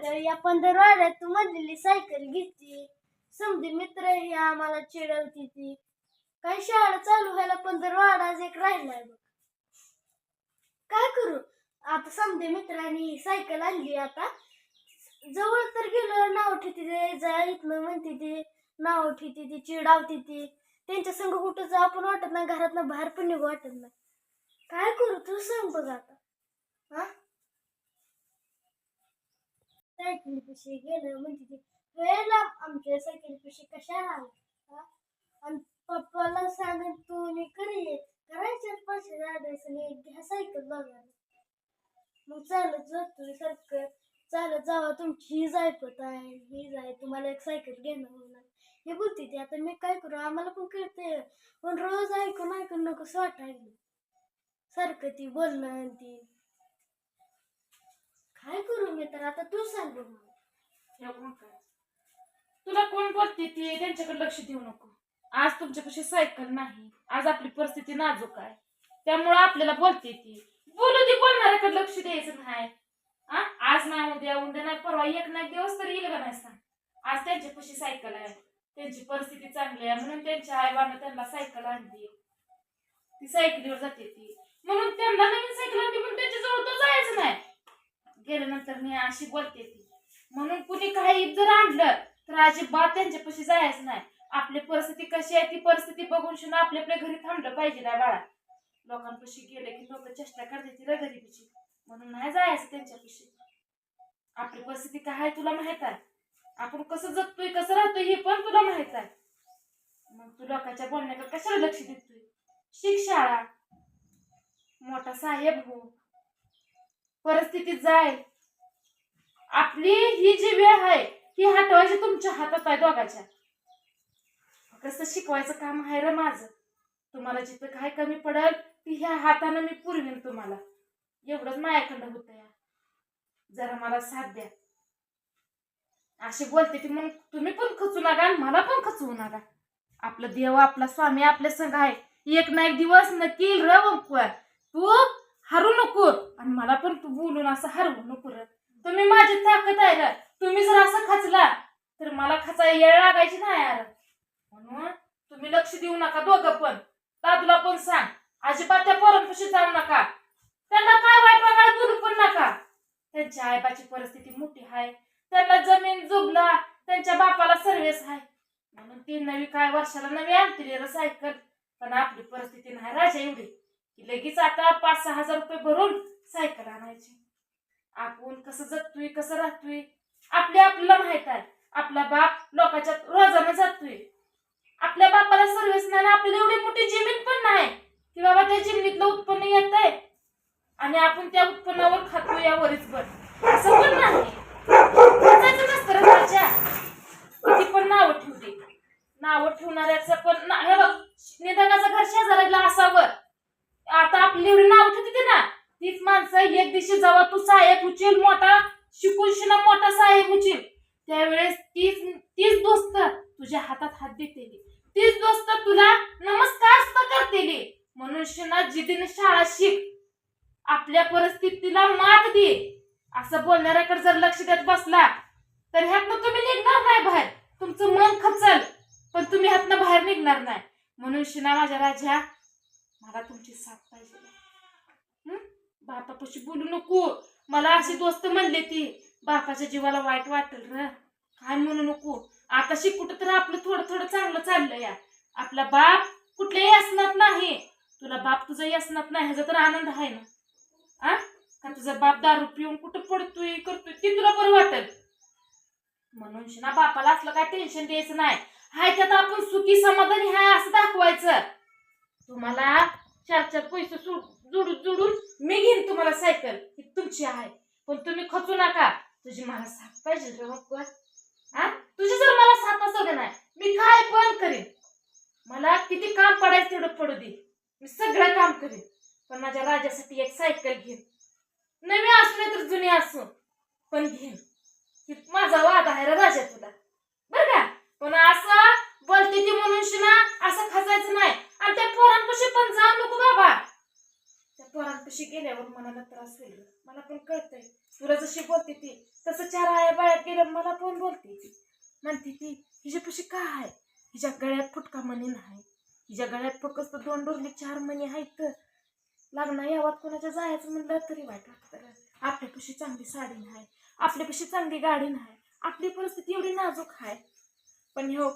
अगं या पंधरवाड्यात तू मधली सायकल घेतली. समधी मित्र ही आम्हाला चिडवती ती. काय शाळा चालू व्हायला पंधरवाडाच एक राहिलाय बघ. काय करू? आता समधी मित्रांनी सायकल आणली आता. जवळ तर गेलो नाव ठेवते ते जा म्हणते ती. नाव ठेवते ती चिडावते ती. त्यांच्या संग कुठं जा आपण वाटत नाही घरातनं बाहेर पण निघू वाटत नाही. काय करू? तू सांग बघ आता. हा? सायकल पिशी गेलं म्हणते ती वेळेला आमच्या सायकल पिशी कशाला आली? आणि पप्पाला सांगेन तू मी करी करायचे पैसे जायचं नाही घ्या सायकल बघा मग चालत जातोय सारखं. चालत जावा तुमची ही जायपत आहे ही जाय तुम्हाला एक सायकल घेणं होणार. हे बोलते ती आता मी काय करू? आम्हाला पण कळते पण रोज ऐकून ऐकून नको कसं वाटायला. सारखं ती बोलणं आणि ती काय करू मी तर आता तू सांग बघ मला. काय? तुला कोण बोलते ते? त्यांच्याकडे लक्ष देऊ नको. आज तुमच्यापाशी सायकल नाही. आज आपली परिस्थिती नाजूक आहे. त्यामुळं आपल्याला बोलते ती. बोलू ती बोलणाऱ्याकडे लक्ष द्यायचं नाही. हा आज नाही उद्या उद्या नाही परवा एक ना एक दिवस तरी येईल का नाही सांग. आज त्यांच्यापाशी सायकल आहे. त्यांची परिस्थिती चांगली आहे म्हणून त्यांच्या आईबानं त्यांना सायकल आणली ती सायकलीवर जाते ती. म्हणून त्यांना नवीन सायकल आणली म्हणून त्यांच्याजवळ तो जायचं नाही. गेल्यानंतर मी अशी बोलते ती. म्हणून कुणी काही जर आणलं तर अजिबात त्यांच्यापाशी जायचं नाही. आपली परिस्थिती कशी आहे ती परिस्थिती बघून शिना आपल्या आपल्या घरी थांबलं पाहिजे ना बाळा. लोकांपाशी गेले की लोक चेष्टा करते तिला गरिबीची. म्हणून नाही जायचं त्यांच्यापाशी. आपली परिस्थिती काय आहे तुला माहीत आहे? आपण कसं जगतोय कसं राहतोय हे पण तुला माहीत आहे. मग तू लोकांच्या बोलण्याकडे कशाला लक्ष देतोय? शिक शाळा मोठा साहेब हो. परिस्थितीत जाय. आपली ही जी वेळ आहे ही हटवायची तुमच्या हातात आहे दोघाच्या. कसं शिकवायचं काम आहे र माझं. तुम्हाला जिथं काय कमी पडल ती ह्या हातानं मी पुरवीन तुम्हाला. एवढंच मायाखंड होतं या. जरा मला साथ द्या. अशी बोलते ती मग तुम्ही पण खचू नका आणि मला पण खचवू नका. आपलं देव आपला स्वामी आपल्या संघ आहे. एक ना एक दिवस नक्की येईल तू हरू नको. आणि मला पण तू बोलून असं हरवू नको र. तुम्ही माझी ताकद आहे ना तुम्ही जर असं खचला तर मला खचाय येळ लागायची नाही यार म्हणून तुम्ही लक्ष देऊ नका दोघं पण. दादूला पण सांग अजिबात त्या पोरांपाशी जाऊ नका. त्यांना काय वाईट वागायला बोलू पण नका. त्यांच्या आईबाची परिस्थिती मोठी आहे त्यांना जमीन जुबला त्यांच्या बापाला सर्वेस आहे म्हणून ती नवी काय वर्षाला नवी आणतील रे सायकल. पण आपली परिस्थिती नाही राजा एवढी. की लगेच आता पाच सहा हजार रुपये भरून सायकल आणायची. आपण कसं जगतोय कसं राहतोय? आपल्या आपल्याला माहीत आहे. आपला बाप लोकांच्या रोजानं जातोय आपल्या बापाला सर्व्हिस नाही आपल्याला एवढी मोठी जमीन पण नाही की बाबा त्या जमिनीतलं उत्पन्न येत आहे आणि आपण त्या उत्पन्नावर खातो यावरच बर असं पण नाही. किती पण नावं ठेवते नावं ठेवणाऱ्याचं पण हे बघ निदानाचं घर शेजाऱ्याला असावं. आता आपली एवढी नाव ठेवते ना. तीच माणसं एक दिवशी जेव्हा तू साहेब उचील मोठा शिकून शिना मोठा साहेब उचील. त्यावेळेस तीच तीच दोस्त तुझ्या हातात हात देतेली तीच दोस्त तुला नमस्कार करतेली म्हणून शिना जिद्दीने शाळा शिक. आपल्या परिस्थितीला मात दे. असं बोलणाऱ्याकडे जर लक्ष देत बसला तर ह्यातनं तुम्ही निघणार नाही बाहेर. तुमचं मन खचल पण तुम्ही ह्यातनं बाहेर निघणार नाही. म्हणून शिना माझ्या राजा मला तुमची साथ पाहिजे. बापापाशी बोलू नको. मला अशी दोस्त म्हणले ती बापाच्या जीवाला वाईट वाटेल र. काय म्हणू नको. आता कुठं तर आपलं थोडं थोडं चांगलं चाललं या. आपला बाप कुठल्याही असणार नाही. तुला बाप तुझा असणार नाही ह्याचा तर आनंद आहे ना. आ? का तुझा बाप दारू पिऊन कुठं पडतोय करतोय ते तुला बरं वाटेल. म्हणून ना बापाला असलं काय टेन्शन द्यायचं नाही. हाय त्यात आपण सुखी समाधानी हाय असं दाखवायचं. तुम्हाला चार चार पैसे सोड- जोडून जोडून मी घेईन तुम्हाला सायकल. ही तुमची आहे. पण तुम्ही खचू नका. तुझी मला साथ पाहिजे रे मग हा? तुझी जर मला साथ असं का नाही मी काय पण करेन. मला किती काम पडायचं तेवढं पडू दे. मी सगळं काम करेन. पण माझ्या राजासाठी एक सायकल घेईन. नवी असू नाही तर जुनी असू पण घेईन. माझा वाद आहे राजा तुला बरं का पण असं बोलते ती म्हणून शिना असं खचायचं नाही आणि त्या पोरांपाशी पण जाऊ नको बाबा त्या पोरांपाशी मनाला त्रास होईल. मला पण कळतंय. तुला जशी बोलते ती तसं चार आया बायात गेलं मला पण बोलते ती. म्हणते ती हिच्यापाशी काय आहे? हिच्या गळ्यात फुटका मणी नाही. हिच्या गळ्यात फक्त दोन डोरली चार मणी आहेत. तर यावात कोणाच्या जायचं म्हणलं तरी वाईट वाटतं आपल्यापाशी चांगली साडी नाही. आपल्यापाशी चांगली गाडी नाही. आपली परिस्थिती एवढी नाजूक आहे. पण हो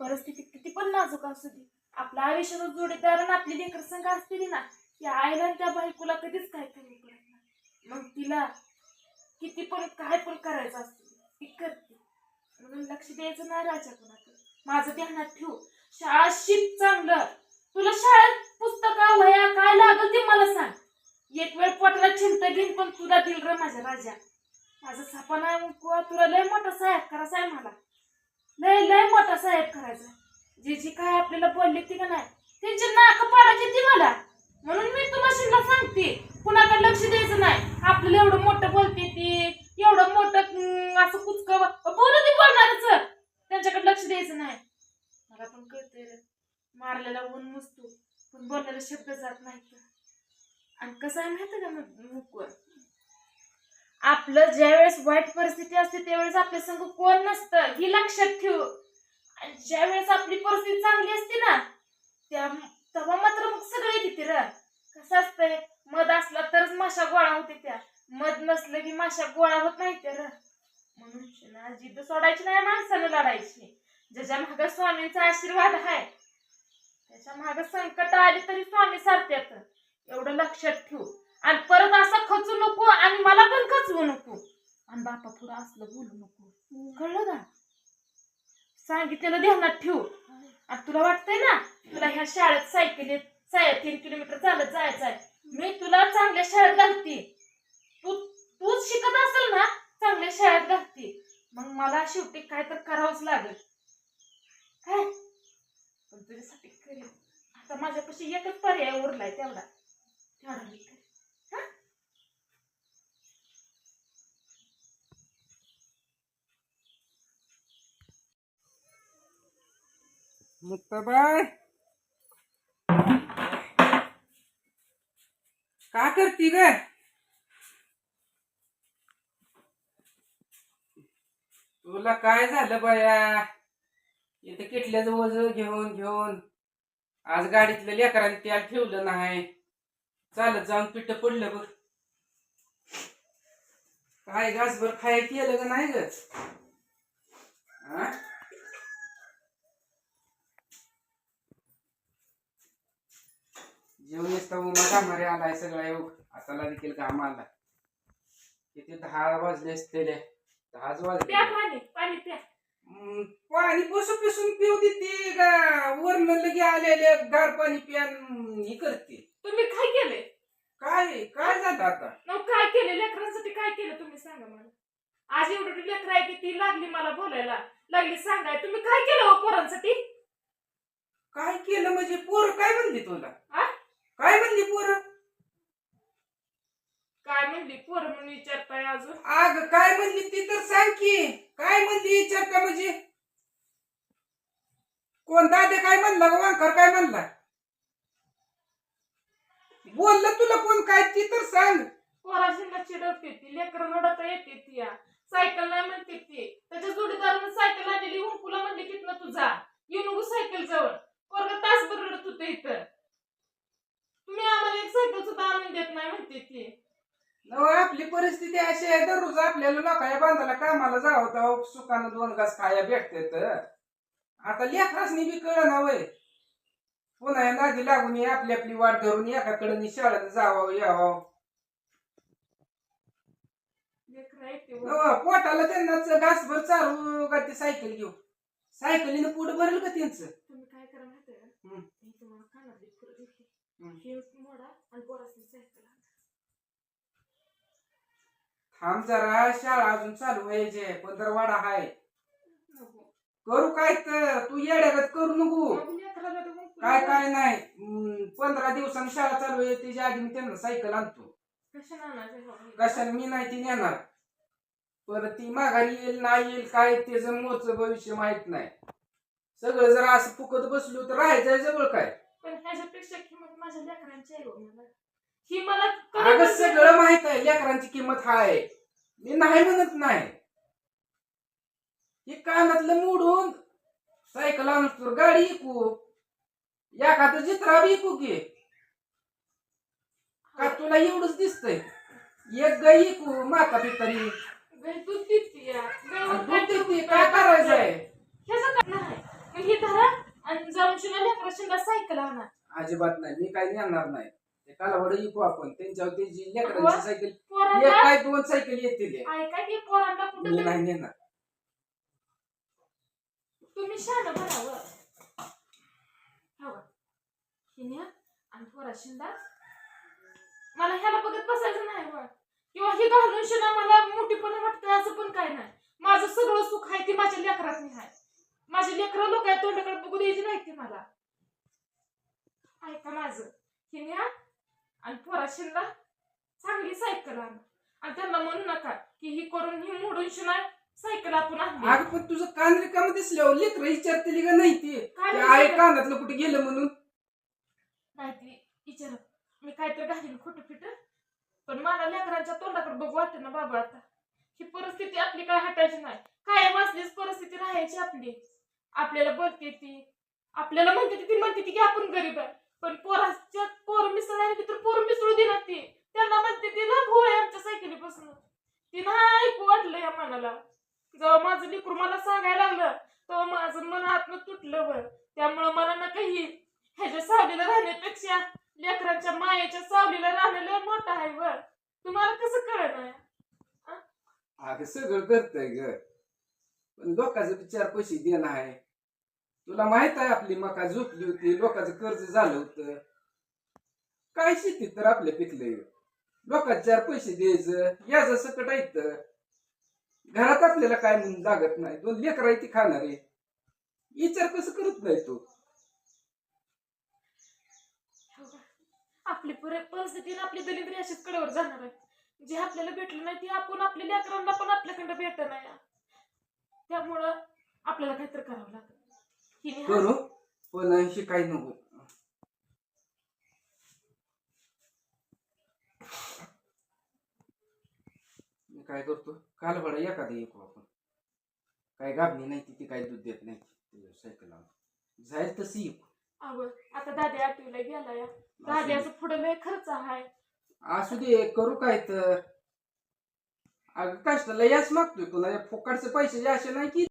परिस्थिती किती पण नाजूक असू दे. आपला आयुष्याचा जोडीदार आणि आपली लेकर संघ असतील ना की आईला त्या बायकोला कधीच काय कमी पडत नाही. मग तिला किती पण काय पण करायचं असतं ती करते. म्हणून लक्ष द्यायचं नाही राजा कोणाकडे. माझं ध्यानात ठेव. शाळा शिक चांगलं. तुला शाळेत पुस्तकं वया काय लागल ते मला सांग. एक वेळ पोटाला चिंता घेईन पण तुला दिल र माझ्या राजा. माझं सपन आहे मुकुआ तुला लय मोठा साहेब करायचा आहे मला. लय लय मोठा साहेब करायचा जे जी काय आपल्याला बोलली ती का नाही? त्यांची नाक पाडायची ती मला. म्हणून मी तुम्हाला सांगते कुणाकडे लक्ष द्यायचं नाही. आपल्याला एवढं मोठं बोलते ती एवढं मोठं असं कुचक बोलू ती बोलणारच. त्यांच्याकडे लक्ष द्यायचं नाही. मला पण कळतंय मारलेला ऊन मुसतो पण बोललेला शब्द जात नाही आणि कसं आहे माहिती का मुकवर? आपलं ज्यावेळेस वाईट परिस्थिती असते त्यावेळेस आपल्या संघ कोण नसतं ही लक्षात ठेव. आणि ज्यावेळेस आपली परिस्थिती चांगली असते ना त्या तेव्हा मात्र मग सगळे तिथे र कसं असतंय मध असला तरच माशा गोळा होते त्या. मध नसलं की माशा गोळा होत नाही तर. र म्हणून ना जिद्द सोडायची नाही माणसानं लढायची. ज्याच्या माग स्वामींचा आशीर्वाद आहे त्याच्या माग संकट आली तरी स्वामी सारत्यात. एवढं लक्षात ठेव. आणि परत असं खचू नको आणि मला पण खचवू नको. आणि बापा पुढं असलं बोलू नको. कळलं का? सांगितलेलं ध्यानात ठेव. आणि तुला वाटतंय ना तुला ह्या शाळेत सायकलीत साय तीन किलोमीटर चालत जायचं आहे मी तुला चांगल्या शाळेत घालते. तू तूच शिकत असेल ना चांगल्या शाळेत घालते. मग मला शेवटी काय तर करावंच लागेल. काय? पण तुझ्यासाठी करेल आता माझ्यापाशी एकच पर्याय उरलाय तेवढा. तेवढा मी करेल मुक्ताबाई! का करती ग? तुला काय झालं बाया? इथं किटल्याचं वज घेऊन घेऊन. आज गाडीतल्या लेकरांनी त्याला ठेवलं नाही. चालत जाऊन पिठ पडलं बघ. काय घासभर खाय केलं का नाही ग? जेवण येता उमा कामारे आलाय सगळा योग आताला देखील काम आला. किती दहा वाजले असतेले. दहाच वाजले. प्या पाणी पाणी प्या. हम्म, पाणी पुसून पिसून पिऊ देते का वरण लगे आलेले गार पाणी प्यान ही करते. तुम्ही काय केले? काय काय झालं आता? काय केले? लेकरांसाठी काय केलं तुम्ही सांगा मला. आज एवढी लेकर आहे की ती लागली मला बोलायला. लागली सांगाय. तुम्ही काय केलं हो पोरांसाठी? काय केलं म्हणजे पोर काय म्हणली तुला? आ? काय म्हणली पोर काय म्हणली पोरं म्हणून विचारताय अजून. आग काय म्हणली ती तर सांग की. काय म्हणली विचारता म्हणजे? कोण दादे काय म्हणला का वांकर काय म्हणला? बोललं तुला कोण काय ती तर सांग. पोराशीला चिडवते ती लेकर रडता येते ती या. सायकल नाही म्हणते ती त्याच्या जोडीदारानं सायकल आणलेली हुंकुला म्हणली तिथनं तुझा येऊ नको सायकल जवळ पोरग तासभर रडत होते इथं तुम्ही आम्हाला एक सायकल सुद्धा आणून देत नाही म्हणते ती नव आपली परिस्थिती अशी आहे दररोज आपल्याला लोकांच्या बांधाला कामाला जावं तेव्हा सुखानं दोन घास खाया भेटते आता लेकरासनी बी कळ ना वय. पुन्हा नादी लागून आपली आपली वाट धरून एकाकडे शाळेत जावं यावं. नवं, पोटाला त्यांना घासभर चालू का ती सायकल घेऊ. सायकलीनं पुढे भरेल का त्यांचं? तुम्ही काय करा माहितीये का? हम्म. मी तुम्हाला कानातली फुलं देते हम्म. हे मोडा आणि सायकल जरा शाळा अजून चालू व्हायचे पंधरवाडा हाय. करू काय तर तू येड्यागत करू नको. काय काय नाही पंधरा दिवसांनी शाळा चालू आहे त्याच्या आधी मी त्यांना सायकल आणतो. कशाला मी नाही ती नेणार. परत ती माघारी येईल नाही येईल काय त्याचं मोच भविष्य माहीत नाही. सगळं जर असं फुकत बसलो तर राहायचं जवळ काय. पण ह्याच्यापेक्षा किंमत माझ्या लेकरांची आहे हो मला ही अगं सगळं माहीत आहे. लेकरांची किंमत हाय. मी नाही म्हणत नाही. हे कानातलं मोडून सायकल आणतो गाडी इकू एखादं जित्रा बी इकू की का तुला एवढंच दिसतंय? एक गाय इकू माता पितरी गाय दूध देते या. गायवर दूध काय देते. करू? काय करायचंय ह्याचं काय नाही मग ही धरा आणि जाऊन शिवाय लेकरा सायकल आणा. अजिबात नाही. मी काही नेणार नाही. कालवड इकू आपण. त्यांच्यावर त्याची. लेकरांची सायकल एक पोरांना काय दोन सायकल येतील ऐका की पोरांना कुठं मी तरी नाही नेणार. तुम्ही शान हवं हिने आणि पोरा शिंदा. मला ह्याला बघत बसायचं नाही बघ किंवा हे घालून शिना मला मोठीपणा वाटतं असं पण काय नाही. माझं सगळं सुख आहे ते माझ्या लेकरात आहे. माझे लेकरं लोक आहेत तोंडाकडे बघू द्यायची नाही ती मला. ऐका माझं. हिने आणि पोरा शिंदा चांगली सायकल आण. आणि त्यांना म्हणू नका की ही करून ही मोडून शिना सायकल आपण आणली अगं पण तुझं कान रिकाम दिसल्यावर लेकर विचारतील का नाही ते? काय ते? आहे कानातलं कुठे गेलं म्हणून? नाही ती विचार मी काहीतरी घालीन खोटं फिट. पण मला लेकरांच्या तोंडाकडे बघू वाटतं ना बाबा आता. ही परिस्थिती आपली काय हटायची नाही. कायम असलीच परिस्थिती राहायची आपली. आपल्याला बोलते ती. आपल्याला म्हणते ती ती म्हणते ती की आपण गरीब आहे. पण पोराच्या पोर मिसळायला तर पोर मिसळू दिला ती. त्यांना म्हणते ती ना भोळ आहे आमच्या सायकलीपासून. ती ना ऐकू वाटलं या मनाला. जेव्हा माझं लेकरू मला सांगायला लागलं तेव्हा माझं मन आतनं तुटलं बर त्यामुळं मला ना काही ह्याच्या सावलीला राहण्यापेक्षा लेकरांच्या मायेच्या सावलीला राहणं मोठं आहे बर तुम्हाला कसं कळणार अगं सगळं करतंय ग. पण लोकांचा विचार पैसे देणं आहे? तुला माहीत आहे आपली मका झोपली होती लोकांचं कर्ज झालं होतं. काय शेतीत तर आपले पिकले. लोकांचे चार पैसे द्यायचं याचं सकट ऐकत घरात आपल्याला काय म्हणून लागत नाही दोन लेकर ती खाणार. आहे विचार कसं करत नाही तू? हो आपली पर- परिस्थिती आपली दलिंद्री अशीच कडेवर जाणार आहे. जे आपल्याला भेटलं नाही ते आपण आपल्या लेकरांना पण आपल्याकडे भेटत नाही त्यामुळं आपल्याला काहीतरी करावं लागतं करू पण शिकाय नको. मी काय करतो काल बडा एखादी ऐकू आपण. काय गाबणी नाही ती काय दूध देत नाही सायकल जाईल तशी ऐकू. आवड आता दादी आठवीला गेला या दाद्याचं पुढं लय खर्च आहे असू दे करू काय तर. अगं कष्टाला याच मागतोय तुला या फुकटचे पैसे असे नाही की